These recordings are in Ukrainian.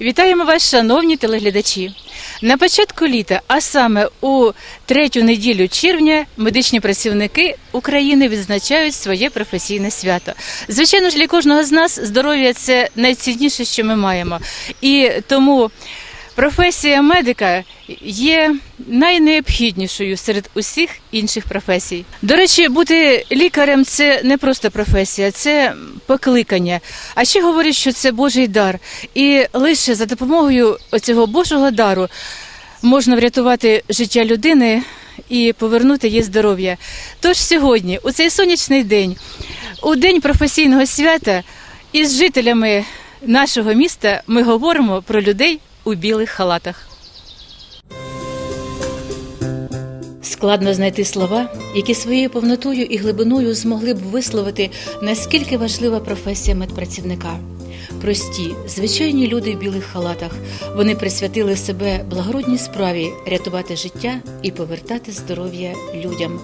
Вітаємо вас, шановні телеглядачі. На початку літа, а саме у третю неділю червня, медичні працівники України відзначають своє професійне свято. Звичайно ж, для кожного з нас здоров'я це найцінніше, що ми маємо. І тому професія медика є найнеобхіднішою серед усіх інших професій. До речі, бути лікарем це не просто професія, це покликання. А ще говорять, що це Божий дар. І лише за допомогою цього Божого дару можна врятувати життя людини і повернути їй здоров'я. Тож сьогодні, у цей сонячний день, у день професійного свята, із жителями нашого міста ми говоримо про людей у білих халатах. Складно знайти слова, які своєю повнотою і глибиною змогли б висловити, наскільки важлива професія медпрацівника. Прості, звичайні люди в білих халатах. Вони присвятили себе благородній справі рятувати життя і повертати здоров'я людям.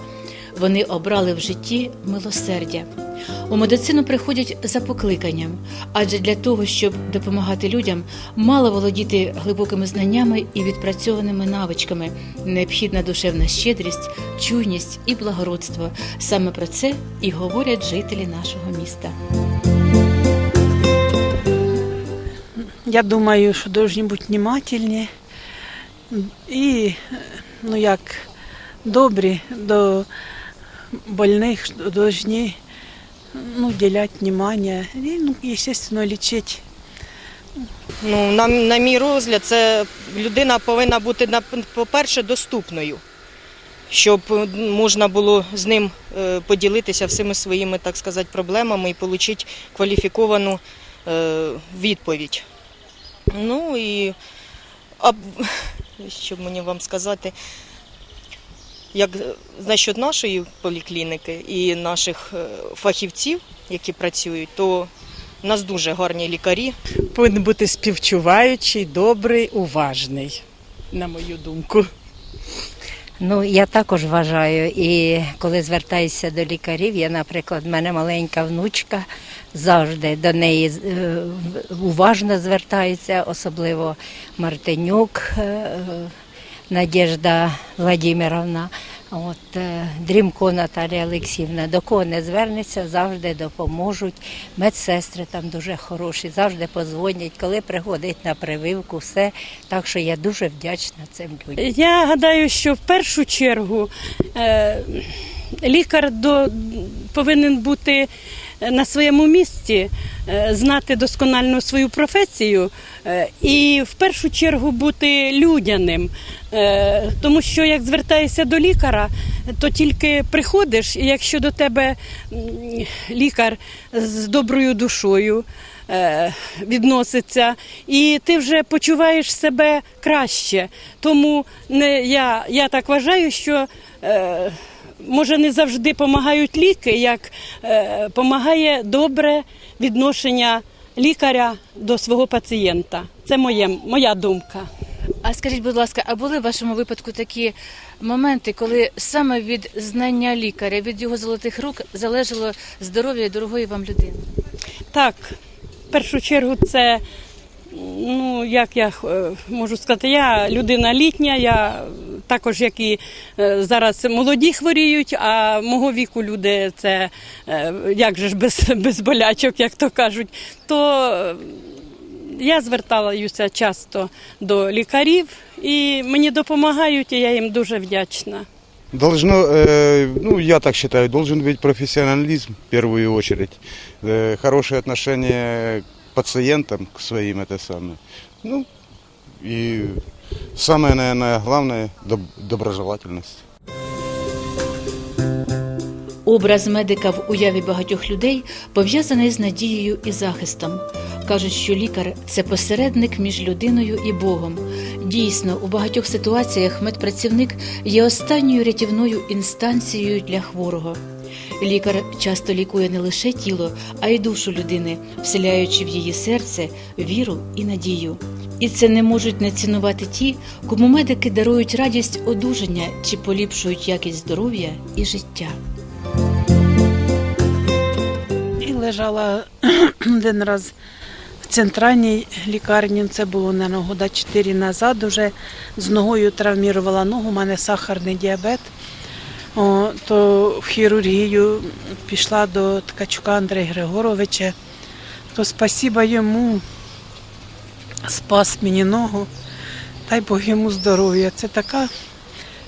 Вони обрали в житті милосердя. У медицину приходять за покликанням, адже для того, щоб допомагати людям, мало володіти глибокими знаннями і відпрацьованими навичками, необхідна душевна щедрість, чуйність і благородство. Саме про це і говорять жителі нашого міста. Я думаю, що повинні бути внимательні і ну як добрі до больних повинні ну, уделять внимание і, ну, естественно, лечити. Ну, на, на мій розгляд, це людина повинна бути по-перше доступною, щоб е, можна було з ним е, поділитися всіми своїми, так сказати, проблемами і отримати кваліфіковану е, відповідь. Ну і а, що мені вам сказати, як насчет нашої поліклініки і наших е, фахівців, які працюють, то у нас дуже гарні лікарі. повинен бути співчуваючий, добрий, уважний, на мою думку. Ну, я також вважаю, і коли звертаюся до лікарів, я, наприклад, в мене маленька внучка завжди до неї е, уважно звертаються, особливо Мартинюк е, Надєжда Владимировна. От е, Дрімко Наталія Олексіївна, до кого не звернеться, завжди допоможуть. Медсестри там дуже хороші, завжди позвонять, коли приходять на прививку, все. Так що я дуже вдячна цим людям. Я гадаю, що в першу чергу е, лікар до, повинен бути на своєму місці, е, знати досконально свою професію е, і в першу чергу бути людяним. Е, тому що як звертаєшся до лікаря, то тільки приходиш, і якщо до тебе лікар з доброю душою е, відноситься, і ти вже почуваєш себе краще. Тому не, я, я так вважаю, що е, може не завжди допомагають ліки, як допомагає добре відношення лікаря до свого пацієнта. Це моє, моя думка. А скажіть, будь ласка, а були в вашому випадку такі моменти, коли саме від знання лікаря, від його золотих рук залежало здоров'я дорогої вам людини? Так, в першу чергу, це, ну, як я е, можу сказати, я людина літня, я також, як і е, зараз молоді хворіють, а мого віку люди це е, як же ж без, без болячок, як то кажуть, то е, я зверталася часто до лікарів і мені допомагають, і я їм дуже вдячна. Должно, э, ну я так считаю, должен быть профессионализм в первую очередь, э, хорошее отношение к пациентам, к своим это самое. Ну и самое, наверное, главное доб- доброжелательность. Образ медика в уяві багатьох людей пов'язаний з надією і захистом. Кажуть, що лікар це посередник між людиною і Богом. Дійсно, у багатьох ситуаціях медпрацівник є останньою рятівною інстанцією для хворого. Лікар часто лікує не лише тіло, а й душу людини, вселяючи в її серце віру і надію. І це не можуть не цінувати ті, кому медики дарують радість одужання чи поліпшують якість здоров'я і життя. І лежала один раз в центральній лікарні. Це було на года 4 назад. Уже з ногою травмірувала ногу, у мене сахарний діабет. О, то в хірургію пішла до Ткачука Андрея Григоровича. То спасіба йому спас мені ногу. Дай Бог йому здоров'я. Це така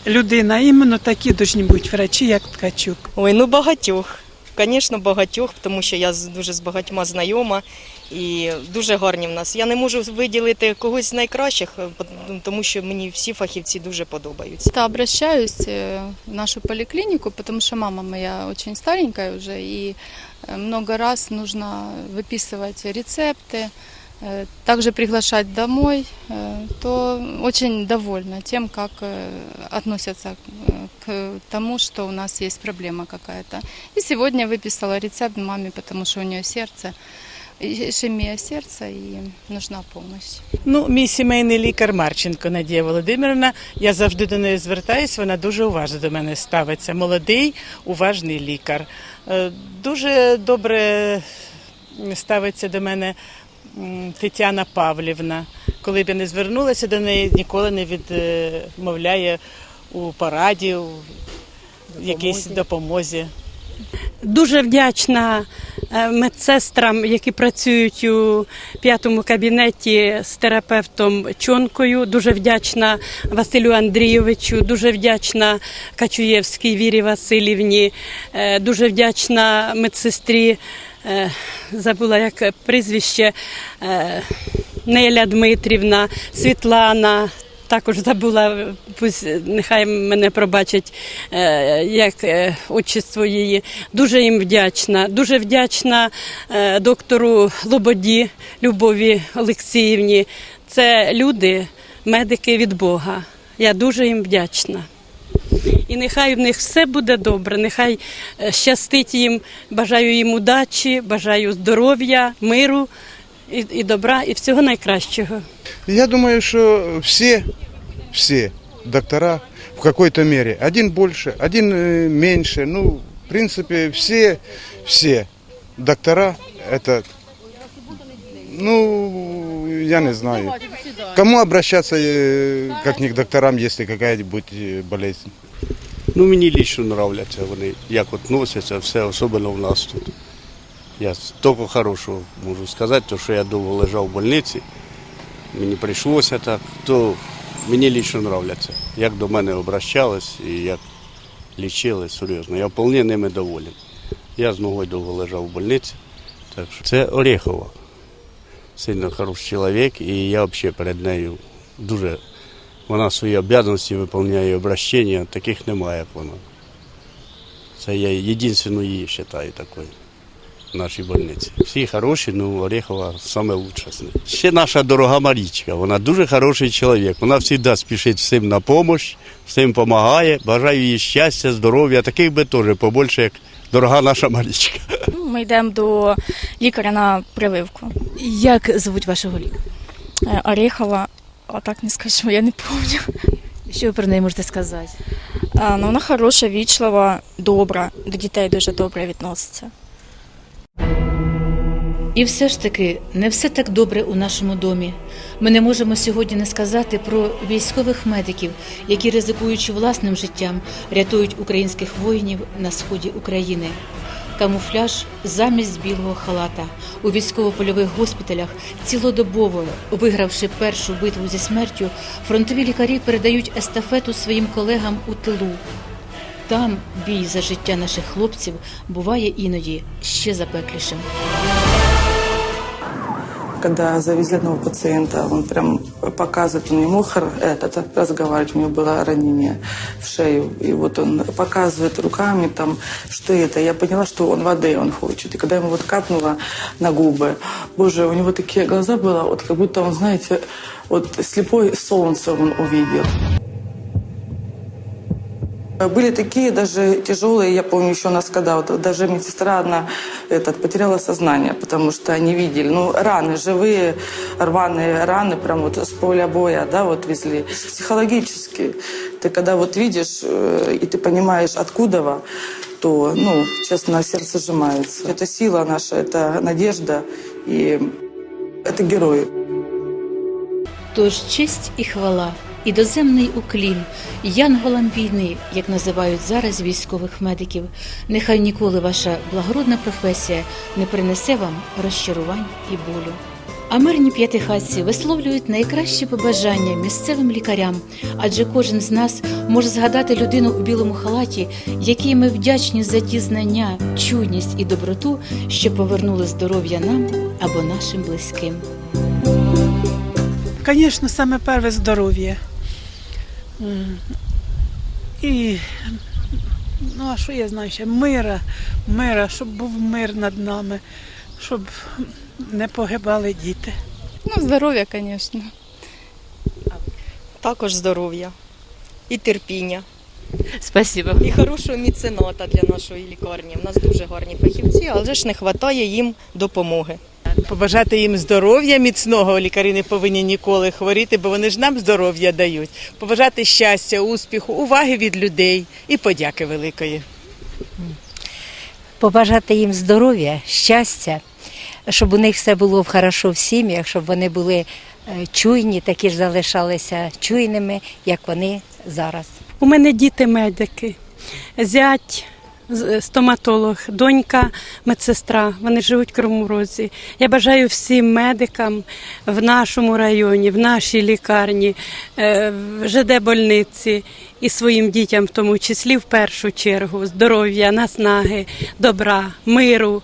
людина. Іменно такі повинні бути врачі, як Ткачук. Ой, ну багатьох. Звісно, багатьох, тому що я з- дуже з багатьма знайома і дуже гарні в нас. Я не можу виділити когось з найкращих, е, пот- тому що мені всі фахівці дуже подобаються. Та обращаюсь э, в нашу поликлинику, потому что мама моя очень старенькая уже, и э, много раз нужно выписывать рецепты, э, также приглашать домой, э, то очень довольна тем, как э, относятся э, к тому, что у нас есть проблема какая-то. И сегодня выписала рецепт маме, потому что у нее сердце, ишемия сердца и нужна помощь. Ну, мій сімейний лікар Марченко Надія Володимирівна. Я завжди до неї звертаюсь, вона дуже уважно до мене ставиться. Молодий, уважний лікар. Е, Дуже добре ставиться до мене м, Тетяна Павлівна. Коли б я не звернулася до неї, ніколи не відмовляє у пораді, у якійсь допомозі. Дуже вдячна е, медсестрам, які працюють у п'ятому кабінеті з терапевтом Чонкою. Дуже вдячна Василю Андрійовичу, дуже вдячна Качуєвській Вірі Васильівні, е, дуже вдячна медсестрі. Е, Забула як прізвище е, Неля Дмитрівна, Світлана. Також забула, пусть нехай мене пробачать, е, як отчество її. Дуже їм вдячна. Дуже вдячна доктору Лободі Любові Олексіївні. Це люди, медики від Бога. Я дуже їм вдячна. І нехай в них все буде добре, нехай е, щастить їм. Бажаю їм удачі, бажаю здоров'я, миру і, і добра, і всього найкращого. Я думаю, что все, все доктора в какой-то мере, один больше, один э, меньше, ну, в принципе, все, все доктора, это, ну, я не знаю, кому обращаться, э, как не к докторам, если какая-нибудь э, болезнь. Ну, мені лічно нравляться вони, як от все, особливо в нас тут. Я тільки хорошого можу сказати, тому що я довго лежав в больниці, мені прийшлося так, то мені лічно нравляться, як до мене обращались і як лічили, серйозно. Я вполне ними доволен. Я з ногою довго лежав в больниці, так що це Орехова. Сильно хороший чоловік, і я взагалі перед нею дуже вона свої обов'язки виконує, обращення, таких немає, як вона. Це я єдину її вважаю такою в нашій больниці. Всі хороші, ну Орехова саме лучша з них. Ще наша дорога Марічка, вона дуже хороший чоловік. Вона завжди спішить всім на допомогу, всім допомагає. Бажаю їй щастя, здоров'я, таких би теж побольше, як дорога наша Марічка. Ну, Ми йдемо до лікаря на прививку. Як звуть вашого лікаря? Е, Орехова, а так не скажу, я не пам'ятаю. Що ви про неї можете сказати? А, ну, вона хороша, вічлива, добра, до дітей дуже добре відноситься. І все ж таки не все так добре у нашому домі. Ми не можемо сьогодні не сказати про військових медиків, які, ризикуючи власним життям, рятують українських воїнів на сході України. Камуфляж замість білого халата у військово-польових госпіталях цілодобово, вигравши першу битву зі смертю, фронтові лікарі передають естафету своїм колегам у тилу. Там бій за життя наших хлопців буває іноді ще запеклішим. Когда завезли одного пациента, он прям показывает, он не мог этот, разговаривать, у него было ранение в шею. И вот он показывает руками, там, что это. Я поняла, что он воды он хочет. И когда ему вот капнуло на губы, боже, у него такие глаза было, вот как будто он, знаете, вот слепой солнце он увидел. Были такие даже тяжелые, я помню еще нас, когда вот даже медсестра одна этот, потеряла сознание, потому что они видели, ну, раны, живые рваные раны, прям вот с поля боя, да, вот везли. Психологически, ты когда вот видишь, э, и ты понимаешь, откуда, во, то, ну, честно, сердце сжимается. Это сила наша, это надежда, и Это герои. Тож честь і хвала, і доземний уклін, янголам війни, як називають зараз військових медиків. Нехай ніколи ваша благородна професія не принесе вам розчарувань і болю. А мирні п'ятихатці висловлюють найкращі побажання місцевим лікарям, адже кожен з нас може згадати людину у білому халаті, якій ми вдячні за ті знання, чуйність і доброту, що повернули здоров'я нам або нашим близьким. Звісно, саме перше здоров'я. І ну а що я знаю ще? Мира, мира, щоб був мир над нами, щоб не погибали діти. Ну, здоровья, конечно. Також здоров'я і терпіння, Спасибо. і хорошого міцената для нашої лікарні. У нас дуже гарні фахівці, але ж не вистачає їм допомоги. Побажати їм здоров'я міцного. Лікарі не повинні ніколи хворіти, бо вони ж нам здоров'я дають. Побажати щастя, успіху, уваги від людей і подяки великої. побажати їм здоров'я, щастя, щоб у них все було хорошо в сім'ях, щоб вони були е, чуйні, такі ж залишалися чуйними, як вони зараз. У мене діти медики, зять. З- Стоматолог, донька, медсестра, вони живуть в Кривому Розі. Я бажаю всім медикам в нашому районі, в нашій лікарні, е, в ЖД больниці і своїм дітям, в тому числі в першу чергу, здоров'я, наснаги, добра, миру,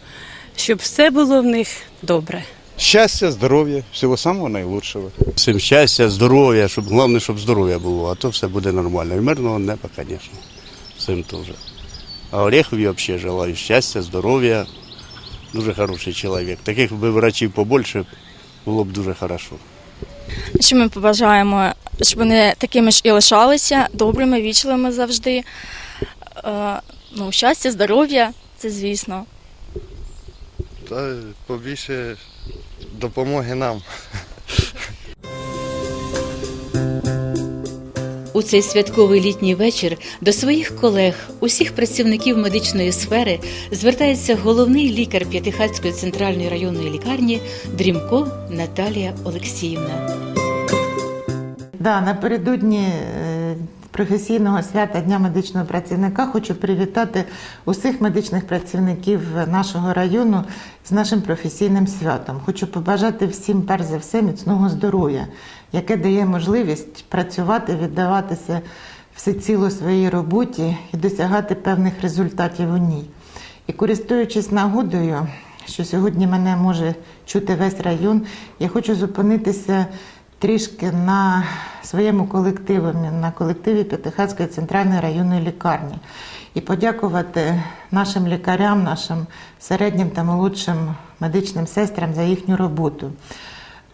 щоб все було в них добре. Счастья, здоровья, всего самого наилучшего. Всім щастя, здоров'я, щоб головне, щоб здоров'я було, а то все буде нормально. І мирного неба, звісно. Всім теж. А Орехові взагалі желаю щастя, здоров'я. Дуже хороший чоловік. Таких би врачів побольше було б дуже хорошо. Що ми побажаємо, щоб вони такими ж і лишалися, добрими, вічливими завжди. Е, Ну, щастя, здоров'я, це звісно. Та побільше допомоги нам. У цей святковий літній вечір до своїх колег, усіх працівників медичної сфери, звертається головний лікар П'ятихатської центральної районної лікарні Дрімко Наталія Олексіївна. Да, напередодні е, професійного свята Дня медичного працівника хочу привітати усіх медичних працівників нашого району з нашим професійним святом. Хочу побажати всім, перш за все, міцного здоров'я, яке дає можливість працювати, віддаватися всеціло своїй роботі і досягати певних результатів у ній. І користуючись нагодою, що сьогодні мене може чути весь район, я хочу зупинитися трішки на своєму колективі, на колективі П'ятихатської центральної районної лікарні. І подякувати нашим лікарям, нашим середнім та молодшим медичним сестрам за їхню роботу.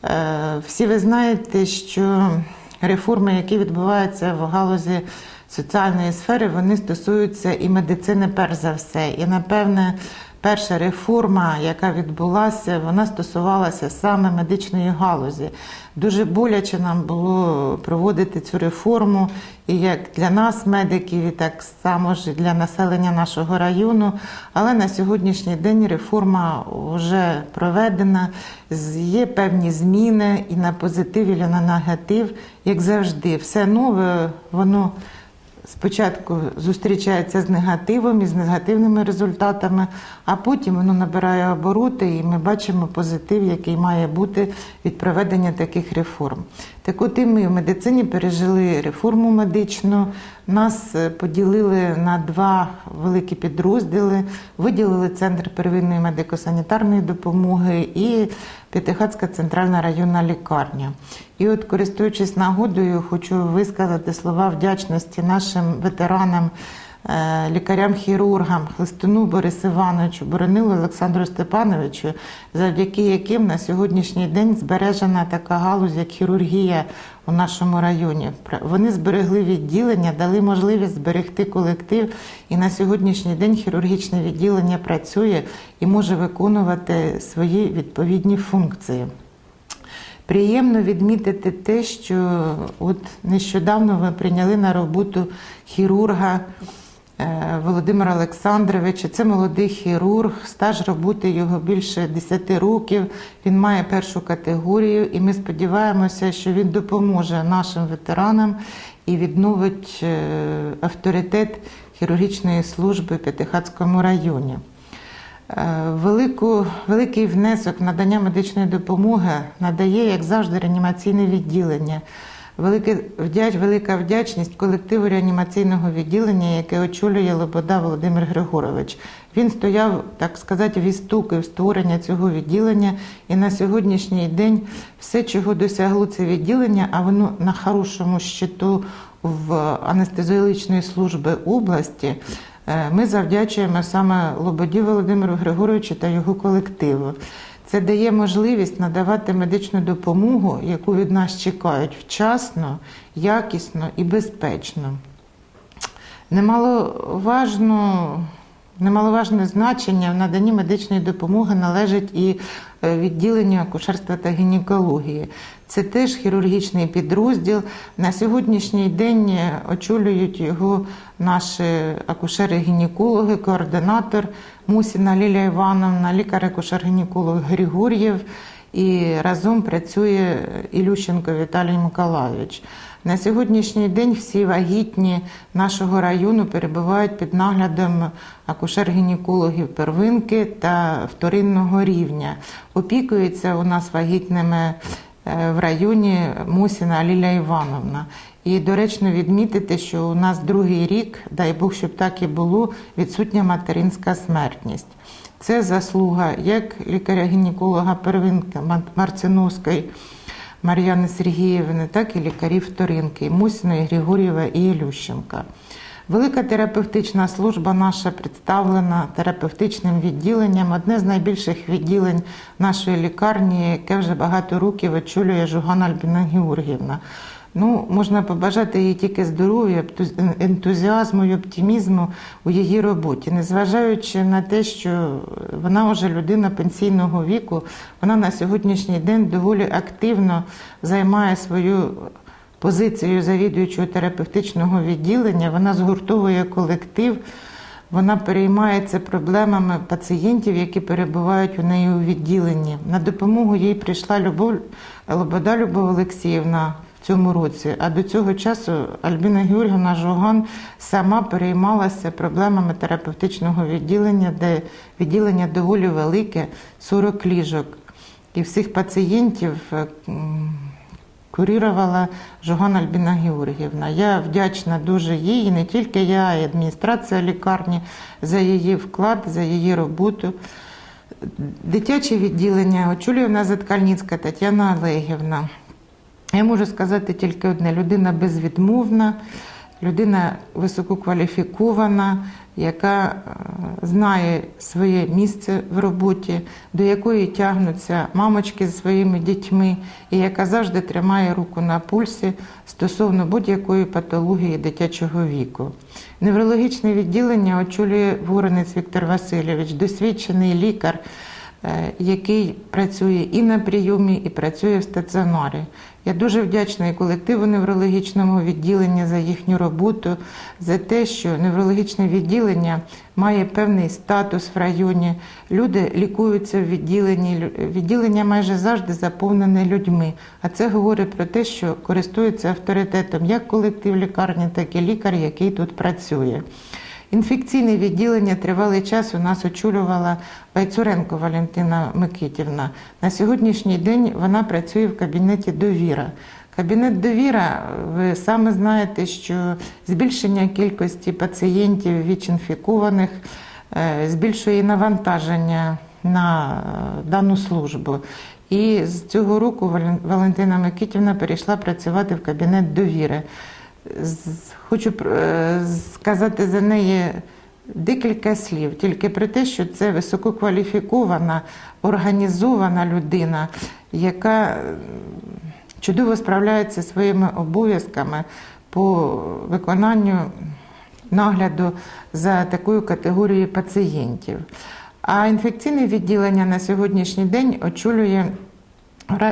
Е, Всі ви знаєте, що реформи, які відбуваються в галузі соціальної сфери, вони стосуються і медицини перш за все. І напевне, перша реформа, яка відбулася, вона стосувалася саме медичної галузі. Дуже боляче нам було проводити цю реформу, і як для нас, медиків, і так само ж для населення нашого району. Але на сьогоднішній день реформа вже проведена, є певні зміни і на позитив, і на негатив, як завжди. Все нове, воно спочатку зустрічається з негативом і з негативними результатами, а потім воно набирає обороти, і ми бачимо позитив, який має бути від проведення таких реформ. Так от і ми в медицині пережили реформу медичну. Нас е, поділили на два великі підрозділи, виділили центр первинної медико-санітарної допомоги і П'ятихатська центральна районна лікарня. І от, користуючись нагодою, хочу висказати слова вдячності нашим ветеранам, лікарям-хірургам, Хлистуну Борису Івановичу, Боронилу Олександру Степановичу, завдяки яким на сьогоднішній день збережена така галузь, як хірургія у нашому районі. Вони зберегли відділення, дали можливість зберегти колектив, і на сьогоднішній день хірургічне відділення працює і може виконувати свої відповідні функції. Приємно відмітити те, що от нещодавно ми прийняли на роботу хірурга е, Володимир Олександрович. Це молодий хірург, стаж роботи його більше 10 років. Він має першу категорію, і ми сподіваємося, що він допоможе нашим ветеранам і відновить е, авторитет хірургічної служби в П'ятихатському районі. Е, Велику, великий внесок надання медичної допомоги надає, як завжди, реанімаційне відділення. Велике вдяч, велика вдячність колективу реанімаційного відділення, яке очолює Лобода Володимир Григорович. Він стояв, так сказати, в істуки в створення цього відділення, і на сьогоднішній день все, чого досягло це відділення, а воно на хорошому щиту в анестезіологічної служби області. Е, Ми завдячуємо саме Лободі Володимиру Григоровичу та його колективу. Це дає можливість надавати медичну допомогу, яку від нас чекають вчасно, якісно і безпечно. Немаловажно, немаловажне значення в наданні медичної допомоги належить і е, відділенню акушерства та гінекології. Це теж хірургічний підрозділ. На сьогоднішній день е, очолюють його наші акушери-гінекологи, координатор Мусіна Лілія Івановна, лікар-акушер-гінеколог Григор'єв і разом працює Ілющенко Віталій Миколайович. На сьогоднішній день всі вагітні нашого району перебувають під наглядом акушер-гінекологів первинки та вторинного рівня. Опікується у нас вагітними в районі Мусіна Лілія Івановна. І доречно відмітити, що у нас другий рік, дай Бог, щоб так і було, відсутня материнська смертність. Це заслуга як лікаря-гінеколога первинки Марциновської Мар'яни Сергіївни, так і лікарів вторинки Мусіної, Григорєва і Ілющенка. Велика терапевтична служба наша представлена терапевтичним відділенням. Одне з найбільших відділень нашої лікарні, яке вже багато років очолює Жугана Альбіна Георгіївна. Ну, можна побажати їй тільки здоров'я, ентузіазму і оптимізму у її роботі, незважаючи на те, що вона вже людина пенсійного віку, вона на сьогоднішній день доволі активно займає свою позицію завідуючого терапевтичного відділення. Вона згуртовує колектив. Вона переймається проблемами пацієнтів, які перебувають у неї у відділенні. На допомогу їй прийшла Любов Лобода Любов Олексіївна в цьому році. А до цього часу Альбіна Георгівна Жоган сама переймалася проблемами терапевтичного відділення, де відділення доволі велике 40 ліжок. І всіх пацієнтів курірувала Жоган Альбіна Георгіївна. Я вдячна дуже їй, і не тільки я, а й адміністрація лікарні за її вклад, за її роботу. Дитяче відділення нас Заткальницька Тетяна Олегівна. Я можу сказати тільки одне: людина безвідмовна, людина висококваліфікована, яка е, знає своє місце в роботі, до якої тягнуться мамочки зі своїми дітьми, і яка завжди тримає руку на пульсі стосовно будь-якої патології дитячого віку. Неврологічне відділення очолює Воронець Віктор Васильович, досвідчений лікар який працює і на прийомі, і працює в стаціонарі. Я дуже вдячна і колективу неврологічного відділення за їхню роботу, за те, що неврологічне відділення має певний статус в районі. Люди лікуються в відділенні. Відділення майже завжди заповнене людьми. А це говорить про те, що користується авторитетом як колектив лікарні, так і лікар, який тут працює. Інфекційне відділення тривалий час у нас очолювала Байцуренко Валентина Микитівна. На сьогоднішній день вона працює в кабінеті Довіра. Кабінет довіра, ви саме знаєте, що збільшення кількості пацієнтів ВІЧ-інфікованих е, збільшує навантаження на е, дану службу. І з цього року Вален- Валентина Микитівна перейшла працювати в кабінет довіри. Хочу е, сказати за неї декілька слів, тільки про те, що це висококваліфікована, організована людина, яка чудово справляється своїми обов'язками по виконанню нагляду за такою категорією пацієнтів. А інфекційне відділення на сьогоднішній день очолює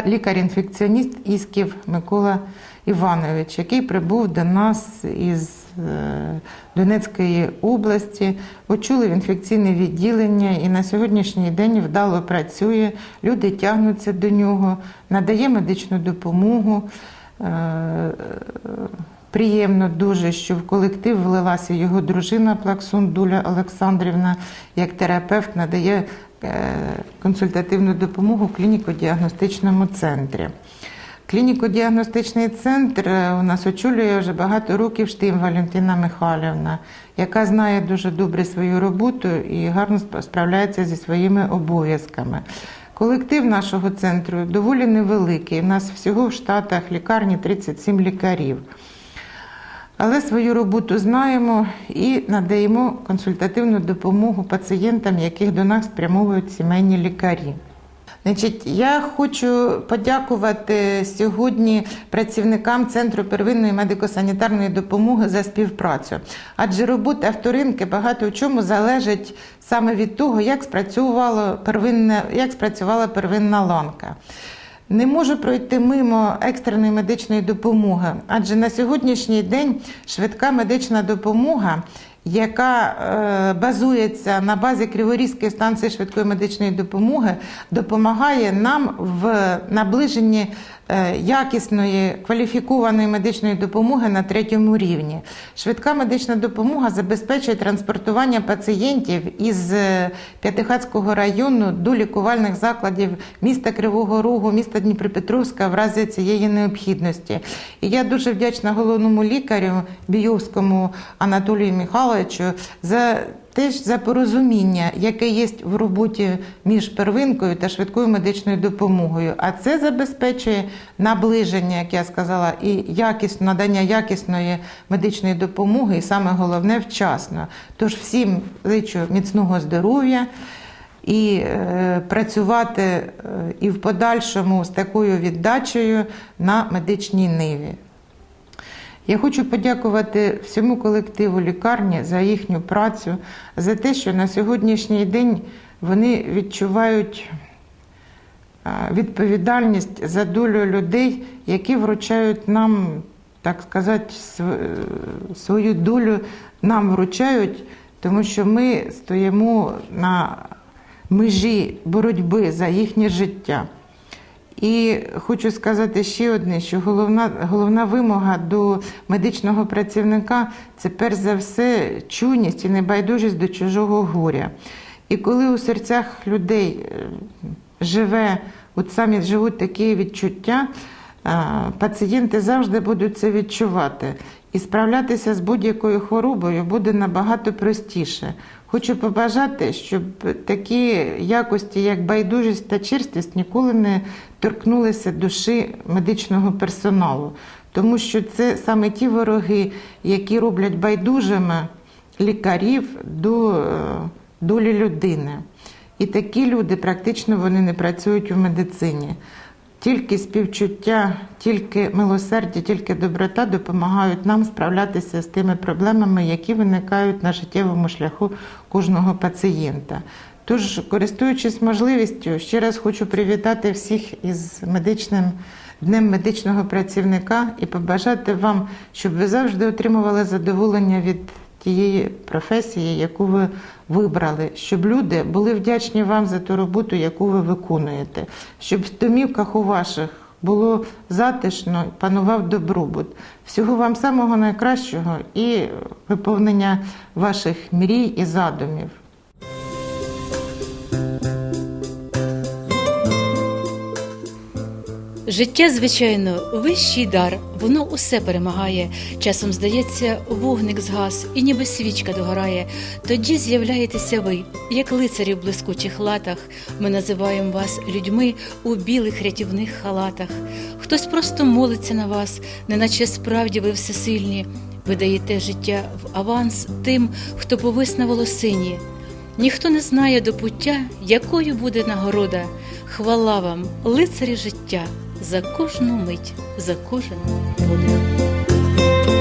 лікар-інфекціоніст Ісків Микола Іванович, який прибув до нас із е, Донецької області, очолив інфекційне відділення і на сьогоднішній день вдало працює. Люди тягнуться до нього, надає медичну допомогу. Е, Приємно дуже, що в колектив влилася його дружина Плаксун Дуля Олександрівна, як терапевт надає е, консультативну допомогу в клініко-діагностичному центрі. Клініко-діагностичний центр е, у нас очолює вже багато років Штим Валентина Михайлівна, яка знає дуже добре свою роботу і гарно справляється зі своїми обов'язками. Колектив нашого центру доволі невеликий. У нас всього в штатах лікарні 37 лікарів. Але свою роботу знаємо і надаємо консультативну допомогу пацієнтам, яких до нас спрямовують сімейні лікарі. Значить, я хочу подякувати сьогодні працівникам Центру первинної медико-санітарної допомоги за співпрацю. Адже робота вторинки багато в чому залежить саме від того, як спрацювала первинна, як спрацювала первинна ланка. Не можу пройти мимо екстреної медичної допомоги, адже на сьогоднішній день швидка медична допомога, яка е, базується на базі Криворізької станції швидкої медичної допомоги, допомагає нам в наближенні е, якісної кваліфікованої медичної допомоги на третьому рівні. Швидка медична допомога забезпечує транспортування пацієнтів із е, П'ятихатського району до лікувальних закладів міста Кривого Рогу, міста Дніпропетровська в разі цієї необхідності. І я дуже вдячна головному лікарю Бієвському Анатолію Михайловичу за теж за порозуміння, яке є в роботі між первинкою та швидкою медичною допомогою. А це забезпечує наближення, як я сказала, і якість надання якісної медичної допомоги, і саме головне вчасно. Тож всім зичу міцного здоров'я. І е, працювати е, і в подальшому з такою віддачею на медичній ниві. Я хочу подякувати всьому колективу лікарні за їхню працю, за те, що на сьогоднішній день вони відчувають відповідальність за долю людей, які вручають нам, так сказати, свою долю нам вручають, тому що ми стоїмо на межі боротьби за їхнє життя. І хочу сказати ще одне, що головна, головна вимога до медичного працівника це перш за все чуйність і небайдужість до чужого горя. І коли у серцях людей е, живе, от самі живуть такі відчуття, е, пацієнти завжди будуть це відчувати. І справлятися з будь-якою хворобою буде набагато простіше. Хочу побажати, щоб такі якості, як байдужість та черствість, ніколи не торкнулися душі медичного персоналу, тому що це саме ті вороги, які роблять байдужими лікарів до е, долі людини. І такі люди практично вони не працюють у медицині. Тільки співчуття, тільки милосердя, тільки доброта допомагають нам справлятися з тими проблемами, які виникають на життєвому шляху кожного пацієнта. Тож, користуючись можливістю, ще раз хочу привітати всіх із медичним днем медичного працівника і побажати вам, щоб ви завжди отримували задоволення від тієї професії, яку ви вибрали, щоб люди були вдячні вам за ту роботу, яку ви виконуєте, щоб в домівках у ваших було затишно, панував добробут. Всього вам самого найкращого і виповнення ваших мрій і задумів. Життя, звичайно, вищий дар, воно усе перемагає. Часом здається, вогник згас, і ніби свічка догорає. Тоді з'являєтеся ви, як лицарі в блискучих латах. Ми називаємо вас людьми у білих рятівних халатах. Хтось просто молиться на вас, неначе справді ви всесильні. Ви даєте життя в аванс тим, хто повис на волосині. Ніхто не знає до пуття, якою буде нагорода. Хвала вам, лицарі життя, за кожну мить, за кожен подих.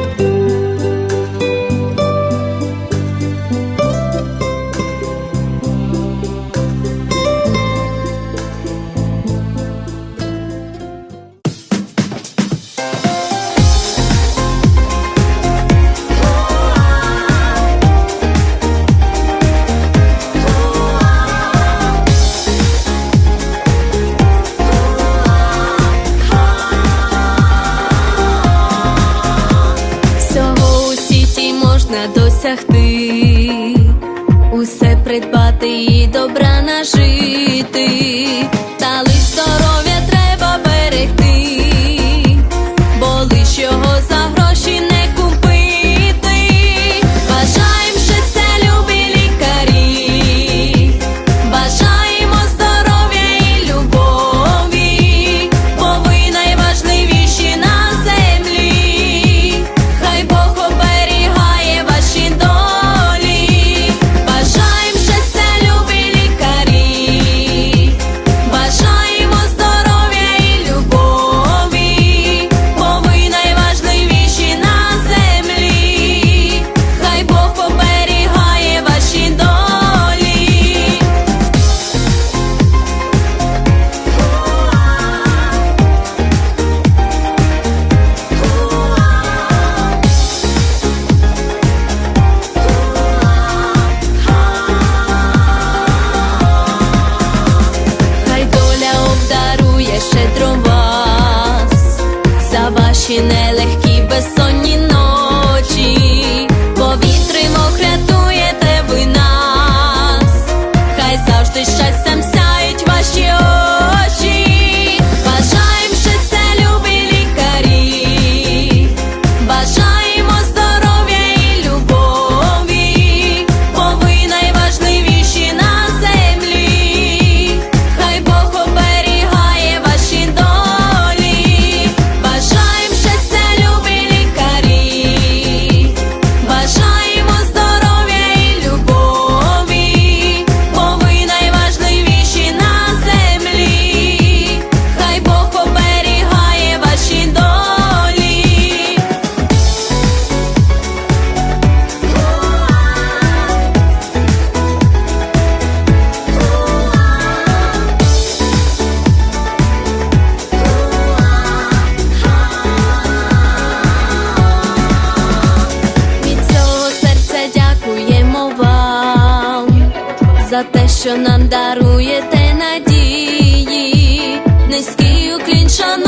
за те, що нам даруєте надії, низький уклін, шану.